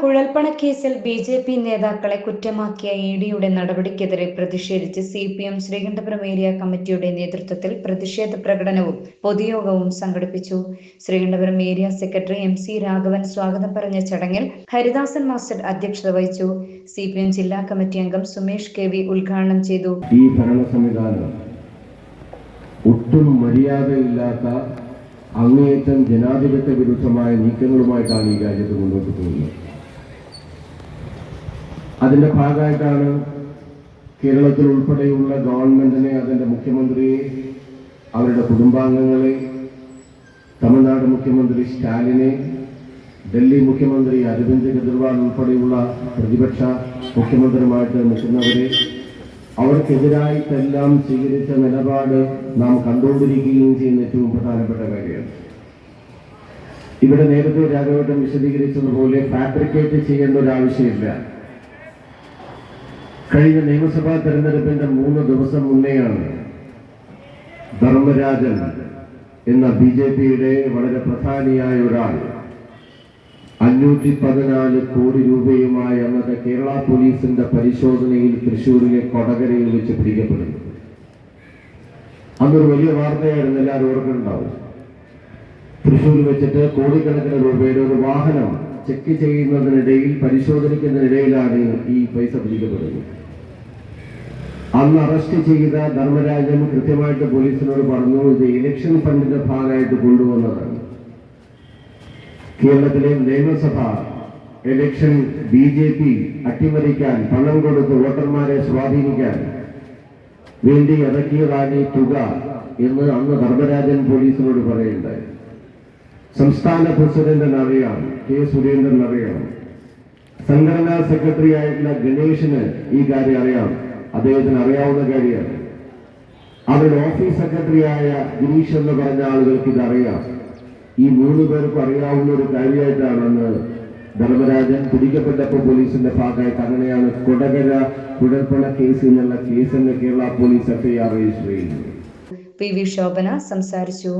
കുഴൽപ്പണക്കേസിൽ B J P നേതാക്കളെ കുറ്റമാക്കിയ E ഡിയുടെ നടപടിക്കെതിരെ പ്രതിഷേധിച്ച് C P M Sreekandapuram area കമ്മിറ്റിയുടെ നേതൃത്വത്തിൽ പ്രതിഷേധ പ്രകടനവും പൊതുയോഗവും സംഘടിപ്പിച്ചു. Sreekandapuram area secretary M C Raghavan സ്വാഗതം പറഞ്ഞ ചടങ്ങിൽ ഹരിദാസൻ മാസ്റ്റർ അധ്യക്ഷത വഹിച്ചു. സി പി എം ജില്ലാ കമ്മിറ്റി അംഗം സുമേഷ് കെ വി ഉദ്ഘാടനം ചെയ്തു. ഈ ഭരണ സംവിധാനം ഒട്ടും മര്യാദയില്ലാത്ത അങ്ങേയറ്റം ജനാധിപത്യ വിരുദ്ധമായ നീക്കങ്ങളുമായിട്ടാണ് ഈ രാജ്യത്ത് മുന്നോട്ട് പോകുന്നത്. അതിന്റെ ഭാഗമായിട്ടാണ് കേരളത്തിൽ ഉൾപ്പെടെയുള്ള ഗവൺമെന്റിനെ അതിന്റെ മുഖ്യമന്ത്രിയെ അവരുടെ കുടുംബാംഗങ്ങളെ തമിഴ്നാട് മുഖ്യമന്ത്രി സ്റ്റാലിനെ ഡൽഹി മുഖ്യമന്ത്രി അരവിന്ദ് കെജ്രിവാൾ ഉൾപ്പെടെയുള്ള പ്രതിപക്ഷ മുഖ്യമന്ത്രിമായിട്ട് നിൽക്കുന്നവരെ അവർക്കെതിരായിട്ടെല്ലാം സ്വീകരിച്ച നിലപാട് നാം കണ്ടുകൊണ്ടിരിക്കുകയും ചെയ്യുന്ന ഏറ്റവും പ്രധാനപ്പെട്ട കാര്യമാണ്. ഇവിടെ നേരത്തെ രാഘവേട്ടൻ വിശദീകരിച്ചതുപോലെ ഫാബ്രിക്കേറ്റ് ചെയ്യേണ്ട ഒരു ആവശ്യമില്ല. കഴിഞ്ഞ നിയമസഭാ തെരഞ്ഞെടുപ്പിന്റെ മൂന്ന് ദിവസം മുന്നെയാണ് ധർമ്മരാജൻ എന്ന ബി ജെ പിയുടെ വളരെ പ്രധാനിയായ ഒരാൾ അഞ്ഞൂറ്റി പതിനാല് കോടി രൂപയുമായി അന്നത്തെ കേരള പോലീസിന്റെ പരിശോധനയിൽ തൃശ്ശൂരിലെ കൊടകരയിൽ വെച്ച് പിടിക്കപ്പെടുന്നു. അന്നൊരു വലിയ വാർത്തയായിരുന്നു എല്ലാവരും ഓർക്കുന്നുണ്ടാവും. തൃശ്ശൂർ വെച്ചിട്ട് കോടിക്കണക്കിന് രൂപയുടെ ഒരു വാഹനം ചെക്ക് ചെയ്യുന്നതിനിടയിൽ പരിശോധനിക്കുന്നതിനിടയിലാണ് ഈ പൈസ പിടിക്കപ്പെടുന്നത്. അന്ന് അറസ്റ്റ് ചെയ്ത ധർമ്മരാജൻ കൃത്യമായിട്ട് പോലീസിനോട് പറഞ്ഞു ഇത് ഇലക്ഷൻ ഫണ്ടിന്റെ ഭാഗമായിട്ട് കൊണ്ടുവന്നതാണ്. കേരളത്തിലെ നിയമസഭ ഇലക്ഷൻ ബി ജെ പി അട്ടിമറിക്കാൻ പണം കൊടുത്ത് വോട്ടർമാരെ സ്വാധീനിക്കാൻ വേണ്ടി ഇറക്കിയതാണ് ഈ തുക എന്ന് അന്ന് ധർമ്മരാജൻ പോലീസിനോട് പറയുണ്ടായി സംസ്ഥാന പ്രസിഡന്റിന് അറിയാം കെ സുരേന്ദ്രൻ അറിയാം സംഘടനാ സെക്രട്ടറി ആയിട്ടുള്ള ഗണേഷിന് ഈ കാര്യം അറിയാം. അദ്ദേഹത്തിന് അറിയാവുന്ന കാര്യമാണ്. അവരുടെ ഓഫീസ് സെക്രട്ടറിയായ ഗിരീഷ് എന്ന് പറഞ്ഞ ആളുകൾക്ക് ഇതറിയാം. ഈ മൂന്ന് പേർക്കും അറിയാവുന്ന ഒരു കാര്യമായിട്ടാണെന്ന് ധർമ്മരാജൻ പിടിക്കപ്പെട്ടപ്പോൾ പോലീസിന്റെ ഭാഗമായിട്ട് അങ്ങനെയാണ് കൊടകര കുഴൽപ്പണ കേസ് എന്നുള്ള കേസിന് കേരള പോലീസ് എഫ്ഐആർ രജിസ്റ്റർ ചെയ്യുന്നത്. പി വി ശോഭന സംസാരിച്ചു.